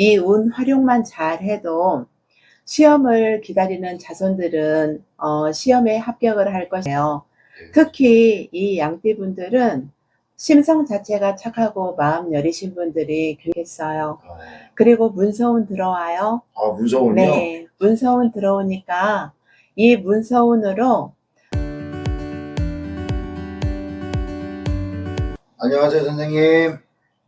이 운 활용만 잘 해도 시험을 기다리는 자손들은 어, 시험에 합격을 할 것이에요. 특히 이 양띠분들은 심성 자체가 착하고 마음 여리신 분들이 굉장했어요. 아, 그리고 문서운 들어와요. 아 문서운요? 네, 문서운 들어오니까 이 문서운으로 안녕하세요 선생님.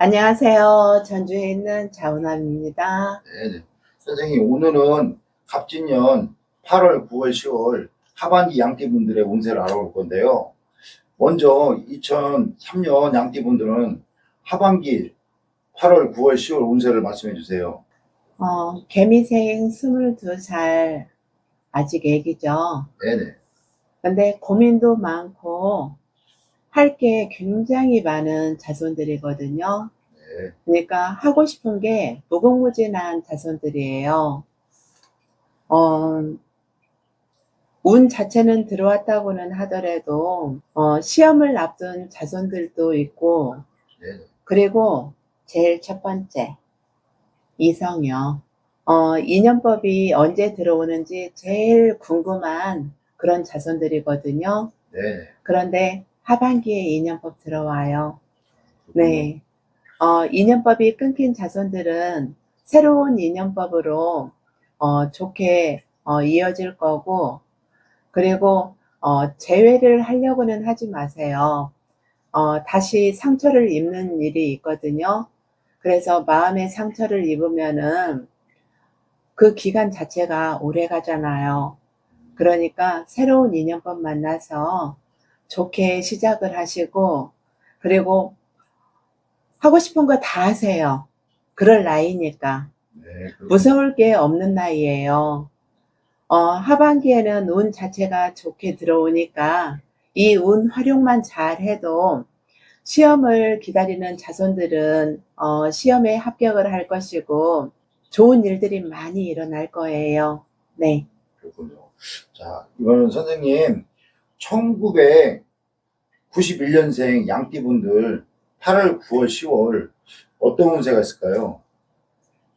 안녕하세요. 전주에 있는 자운함입니다. 네네. 선생님 오늘은 갑진년 8월, 9월, 10월 하반기 양띠분들의 운세를 알아볼 건데요. 먼저 2003년 양띠분들은 하반기 8월, 9월, 10월 운세를 말씀해 주세요. 어, 개미생 22살 아직 애기죠. 네네. 근데 고민도 많고 할 게 굉장히 많은 자손들이거든요. 네. 그러니까 하고 싶은 게 무궁무진한 자손들이에요. 어, 운 자체는 들어왔다고는 하더라도 어, 시험을 앞둔 자손들도 있고 네네. 그리고 제일 첫 번째 이성요. 어, 인연법이 언제 들어오는지 제일 궁금한 그런 자손들이거든요. 네. 그런데 하반기에 인연법 들어와요. 네. 어, 인연법이 끊긴 자손들은 새로운 인연법으로 어, 좋게 어, 이어질 거고, 그리고 어, 재회를 하려고는 하지 마세요. 어, 다시 상처를 입는 일이 있거든요. 그래서 마음의 상처를 입으면은 그 기간 자체가 오래 가잖아요. 그러니까 새로운 인연법 만나서 좋게 시작을 하시고, 그리고 하고 싶은 거 다 하세요. 그럴 나이니까. 네. 무서울 게 없는 나이예요. 어, 하반기에는 운 자체가 좋게 들어오니까 이 운 활용만 잘 해도 시험을 기다리는 자손들은 어, 시험에 합격을 할 것이고 좋은 일들이 많이 일어날 거예요. 네. 그렇군요. 자, 이거는 선생님, 1991년생 양띠분들 8월, 9월, 10월 어떤 운세가 있을까요?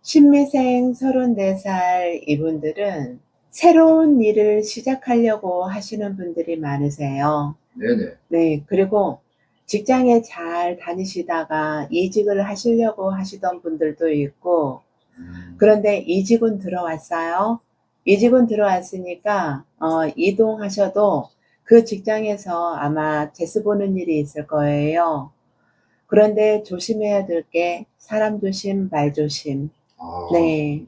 신미생 34살 이분들은 새로운 일을 시작하려고 하시는 분들이 많으세요. 네네. 네, 그리고 직장에 잘 다니시다가 이직을 하시려고 하시던 분들도 있고, 음, 그런데 이직은 들어왔어요. 이직은 들어왔으니까, 어, 이동하셔도 그 직장에서 아마 재수 보는 일이 있을 거예요. 그런데 조심해야 될 게 사람 조심, 말 조심. 아, 네.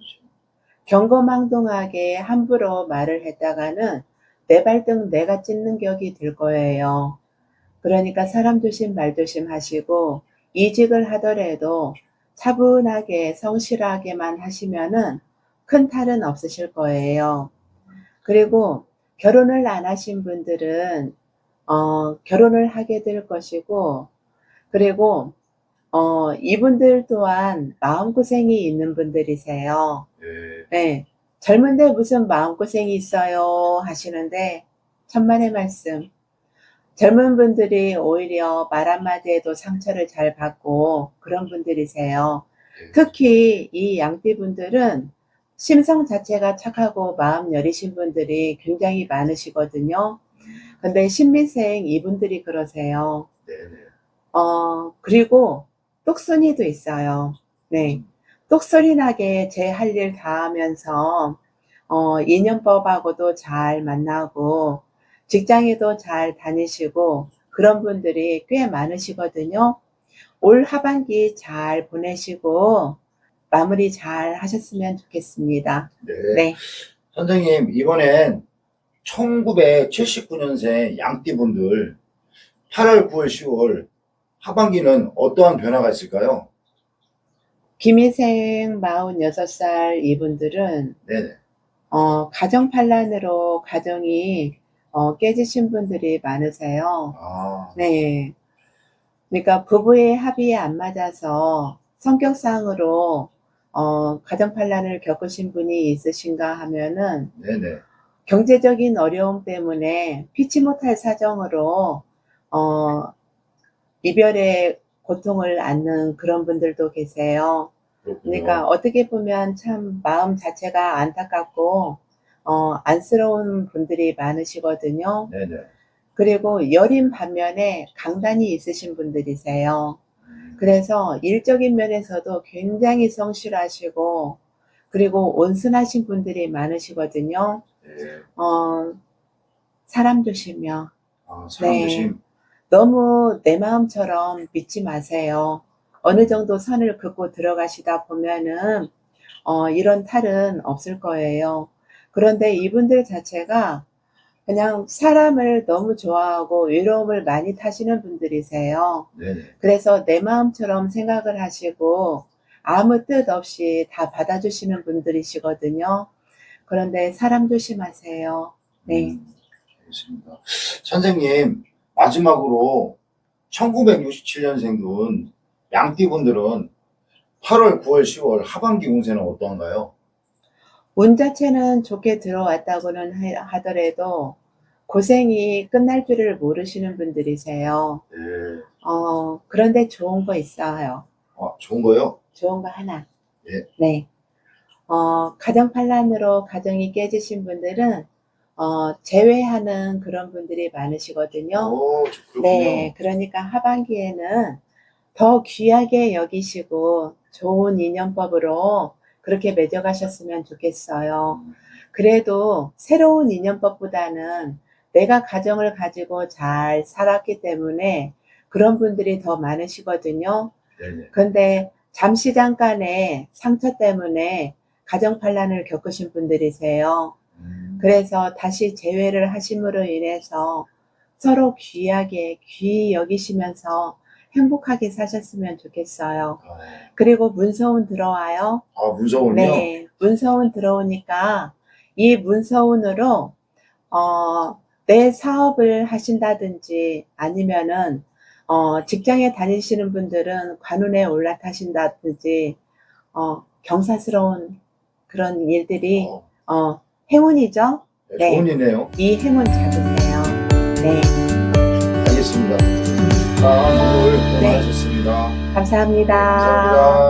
경거망동하게 함부로 말을 했다가는 내 발등 내가 찢는 격이 될 거예요. 그러니까 사람 조심 말 조심 하시고 이직을 하더라도 차분하게 성실하게만 하시면은 큰 탈은 없으실 거예요. 그리고 결혼을 안 하신 분들은 어, 결혼을 하게 될 것이고 그리고 어, 이분들 또한 마음고생이 있는 분들이세요. 네. 네. 젊은데 무슨 마음고생이 있어요 하시는데 천만의 말씀. 젊은 분들이 오히려 말 한마디에도 상처를 잘 받고 그런 분들이세요. 특히 이 양띠분들은 심성 자체가 착하고 마음 여리신 분들이 굉장히 많으시거든요. 근데 신미생 이분들이 그러세요. 어, 그리고 똑순이도 있어요. 네. 똑소리 나게 제 할 일 다 하면서, 어, 인연법하고도 잘 만나고, 직장에도 잘 다니시고, 그런 분들이 꽤 많으시거든요. 올 하반기 잘 보내시고, 마무리 잘 하셨으면 좋겠습니다. 네. 네. 선생님, 이번엔 1979년생 양띠분들 8월, 9월, 10월 하반기는 어떠한 변화가 있을까요? 김희생 46살 이분들은, 네네. 어, 가정판란으로 가정이, 어, 깨지신 분들이 많으세요. 아, 네. 그러니까 부부의 합이 안 맞아서 성격상으로 어, 가정판란을 겪으신 분이 있으신가 하면은 네네. 경제적인 어려움 때문에 피치 못할 사정으로 어, 이별의 고통을 안는 그런 분들도 계세요. 그러니까 어떻게 보면 참 마음 자체가 안타깝고 어, 안쓰러운 분들이 많으시거든요. 네네. 그리고 여린 반면에 강단이 있으신 분들이세요. 그래서 일적인 면에서도 굉장히 성실하시고 그리고 온순하신 분들이 많으시거든요. 네. 어, 사람 조심요. 아, 사람 네. 조심. 너무 내 마음처럼 믿지 마세요. 어느 정도 선을 긋고 들어가시다 보면은 어, 이런 탈은 없을 거예요. 그런데 이분들 자체가 그냥 사람을 너무 좋아하고 외로움을 많이 타시는 분들이세요. 네네. 그래서 내 마음처럼 생각을 하시고 아무 뜻 없이 다 받아주시는 분들이시거든요. 그런데 사람 조심하세요. 네. 음, 알겠습니다. 선생님, 마지막으로 1967년생분 양띠분들은 8월, 9월, 10월 하반기 운세는 어떠한가요? 운 자체는 좋게 들어왔다고는 하- 하더라도 고생이 끝날 줄을 모르시는 분들이세요. 네. 어, 그런데 좋은 거 있어요. 아, 좋은 거요? 좋은 거 하나. 예. 네. 어, 가정 반란으로 가정이 깨지신 분들은 어, 제외하는 그런 분들이 많으시거든요. 오. 네, 그러니까 하반기에는 더 귀하게 여기시고 좋은 인연법으로 그렇게 맺어가셨으면 좋겠어요. 음, 그래도 새로운 인연법보다는 내가 가정을 가지고 잘 살았기 때문에 그런 분들이 더 많으시거든요. 네네. 근데 잠시 잠깐의 상처 때문에 가정 반란을 겪으신 분들이세요. 음, 그래서 다시 재회를 하심으로 인해서 서로 귀하게 귀히 여기시면서 행복하게 사셨으면 좋겠어요. 아, 그리고 문서운 들어와요. 아, 문서운요? 네, 문서운 들어오니까 이 문서운으로 어, 내 사업을 하신다든지 아니면은 어, 직장에 다니시는 분들은 관운에 올라타신다든지 어, 경사스러운 그런 일들이 어, 어, 행운이죠. 네, 네. 좋은 일이네요. 이 행운 잡으세요. 네, 알겠습니다. 아, 오늘 네. 고생하셨습니다. 감사합니다. 감사합니다.